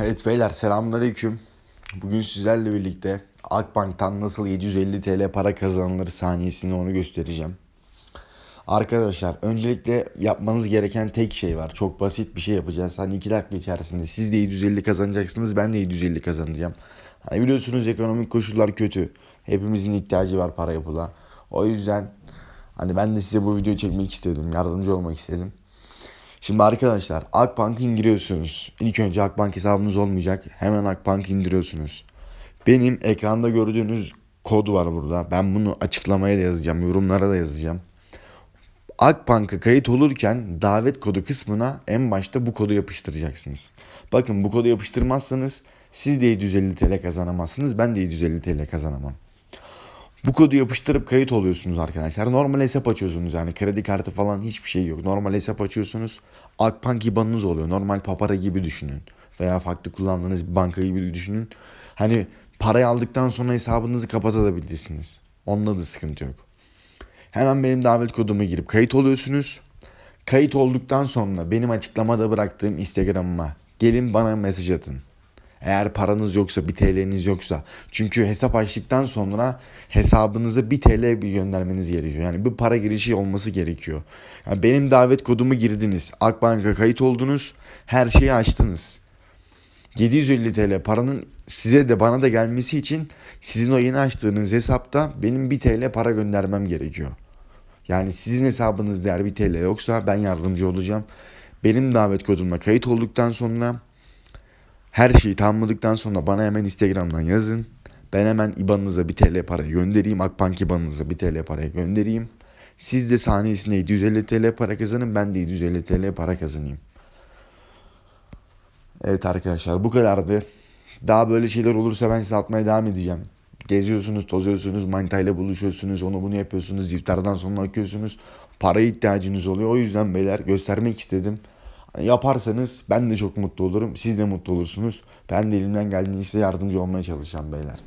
Evet beyler selamünaleyküm. Bugün sizlerle birlikte Akbank'tan nasıl 750 TL para kazanılır saniyesinde onu göstereceğim. Arkadaşlar öncelikle yapmanız gereken tek şey var. Çok basit bir şey yapacağız. Hani 2 dakika içerisinde siz de 750 kazanacaksınız ben de 750 kazanacağım. Hani biliyorsunuz ekonomik koşullar kötü. Hepimizin ihtiyacı var para yapıla. O yüzden hani ben de size bu videoyu çekmek istedim. Yardımcı olmak istedim. Şimdi arkadaşlar Akbank indiriyorsunuz. İlk önce Akbank hesabınız olmayacak. Hemen Akbank indiriyorsunuz. Benim ekranda gördüğünüz kod var burada. Ben bunu açıklamaya da yazacağım. Yorumlara da yazacağım. Akbank'a kayıt olurken davet kodu kısmına en başta bu kodu yapıştıracaksınız. Bakın bu kodu yapıştırmazsanız siz de 750 TL kazanamazsınız. Ben de 750 TL kazanamam. Bu kodu yapıştırıp kayıt oluyorsunuz arkadaşlar. Normal hesap açıyorsunuz yani kredi kartı falan hiçbir şey yok. Normal hesap açıyorsunuz. Akbank IBAN'ınız oluyor. Normal papara gibi düşünün. Veya farklı kullandığınız bir banka gibi düşünün. Hani parayı aldıktan sonra hesabınızı kapatabilirsiniz. Onda da sıkıntı yok. Hemen benim davet kodumu girip kayıt oluyorsunuz. Kayıt olduktan sonra benim açıklamada bıraktığım Instagram'ıma gelin bana mesaj atın. Eğer paranız yoksa bir TL'niz yoksa. Çünkü hesap açtıktan sonra hesabınıza bir TL bir göndermeniz gerekiyor. Yani bir para girişi olması gerekiyor. Yani benim davet kodumu girdiniz. Akbank'a kayıt oldunuz. Her şeyi açtınız. 750 TL paranın size de bana da gelmesi için sizin o yeni açtığınız hesapta benim 1 TL para göndermem gerekiyor. Yani sizin hesabınızda eğer 1 TL yoksa ben yardımcı olacağım. Benim davet kodumla kayıt olduktan sonra her şeyi tamamladıktan sonra bana hemen Instagram'dan yazın. Ben hemen IBAN'ınıza 1 TL para göndereyim. Akbank IBAN'ınıza 1 TL para göndereyim. Siz de saniyesinde 750 TL para kazanın. Ben de 750 TL para kazanayım. Evet arkadaşlar bu kadardı. Daha böyle şeyler olursa ben size atmaya devam edeceğim. Geziyorsunuz, tozuyorsunuz, manitayla buluşuyorsunuz, onu bunu yapıyorsunuz, iftardan sonra akıyorsunuz. Paraya ihtiyacınız oluyor. O yüzden beyler göstermek istedim. Yaparsanız ben de çok mutlu olurum. Siz de mutlu olursunuz. Ben de elimden geldiğince size yardımcı olmaya çalışacağım beyler.